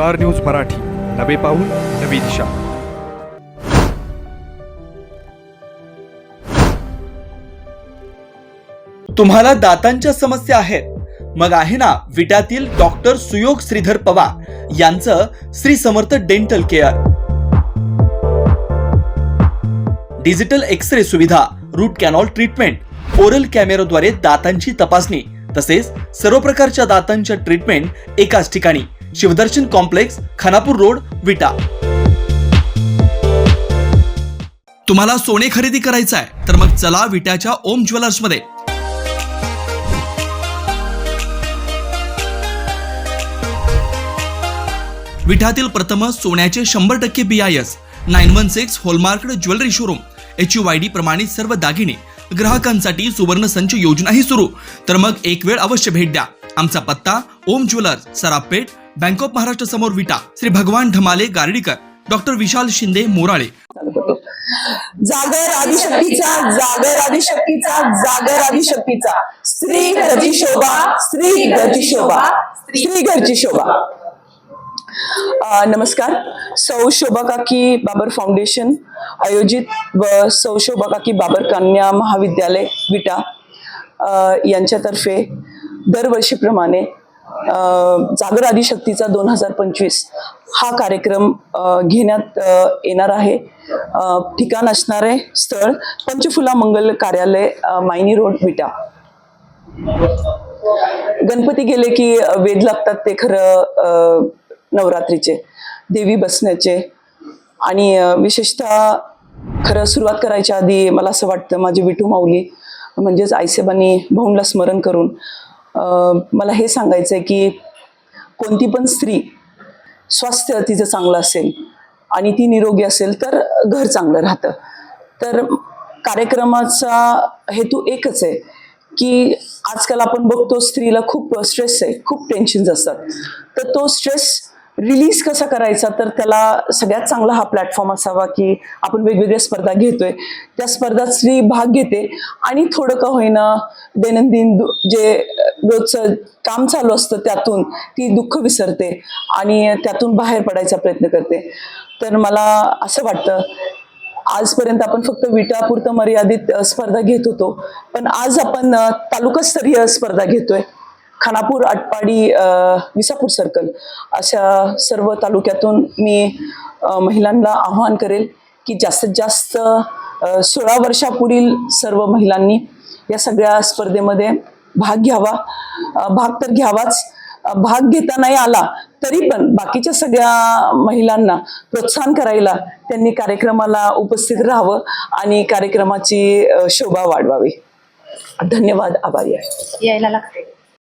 Star news Marathi. नवे पाऊल नवी दिशा. तुम्हाला दातांच्या समस्या आहेत. मग आहे ना विट्यातील डॉक्टर सुयोग श्रीधर पवार यांचं Shri Samarth dental care. Digital X ray सुविधा रूट कॅनॉल ट्रीटमेंट ओरल कॅमेराद्वारे दातांची तपासणी तसेच सर्व प्रकारच्या दातांच्या ट्रीटमेंट एकाच ठिकाणी. Shivdarshan complex Khanapur road Vita. तुम्हाला सोने खरेदी करायचं आहे तर मग चला विट्याच्या ओम ज्वेलर्समध्ये विठातील प्रथम सोन्याचे शंभर टक्के B I S nine one six hallmarked jewellery showroom H U Y D प्रमाणित सर्व दागिने ग्राहकांसाठी सुवर्ण संच योजनाही सुरू. तर मग एक वेळ अवश्य भेट द्या. आमचा पत्ता ओम ज्वेलर्स सराफपेठ बँक ऑफ महाराष्ट्र समोर विटा. श्री भगवान ढमाले गार्डीकर. डॉक्टर विशाल शिंदे मोराळे. जागर आदिशक्तीचा जागर आदिशक्तीचा जागर आदिशक्तीचा. स्त्री घरची शोभा स्त्री घरची शोभा. स्त्री घरची शोभा. नमस्कार. सौ शोभा काकी बाबर फाउंडेशन आयोजित व सौ शोभा काकी बाबर कन्या महाविद्यालय विटा. यांच्यातर्फे दरवर्षीप्रमाणे जागर आदिशक्तीचा दोन हजार पंचवीस हा कार्यक्रम घेण्यात येणार आहे. ठिकाण असणारे स्थळ पंचफुला मंगल कार्यालय मायनी रोड विटा. गणपती गेले की वेद वेध लागतात ते खरं नवरात्रीचे देवी बसण्याचे. आणि विशेषतः खरं सुरुवात करायच्या आधी मला असं वाटतं माझी विठू माऊली म्हणजेच आईसेबांनी भाऊंला स्मरण करून मला हे सांगायचं आहे की कोणती पण स्त्री स्वास्थ्य तिचं चांगलं असेल आणि ती निरोगी असेल तर घर चांगलं राहतं. तर कार्यक्रमाचा हेतू एकच आहे की आजकाल आपण बघतो स्त्रीला खूप स्ट्रेस आहे खूप टेन्शन्स असतात. तर तो स्ट्रेस रिलीज कसा करायचा तर त्याला सगळ्यात चांगला हा प्लॅटफॉर्म असावा की आपण वेगवेगळ्या स्पर्धा घेतोय. त्या स्पर्धात स्त्री भाग घेते आणि थोडं का होईना दैनंदिन दु- जे रोजचं काम चालू असतं त्यातून ती दुःख विसरते आणि त्यातून बाहेर पडायचा प्रयत्न करते. तर मला असं वाटतं आजपर्यंत आपण फक्त विटापुरतं मर्यादित स्पर्धा घेत होतो पण आज आपण तालुकास्तरीय स्पर्धा घेतोय. खानापूर आटपाडी विसापूर सर्कल अशा सर्व तालुक्यातून मी महिलांना आव्हान करेल की जास्तीत जास्त सोळा वर्षापुढील सर्व महिलांनी या सगळ्या स्पर्धेमध्ये भाग घ्यावा. भाग तर घ्यावाच. भाग घेता नाही आला तरी पण बाकीच्या सगळ्या महिलांना प्रोत्साहन करायला त्यांनी कार्यक्रमाला उपस्थित राहावं आणि कार्यक्रमाची शोभा वाढवावी. धन्यवाद. आभारी आहे. यायला लागते.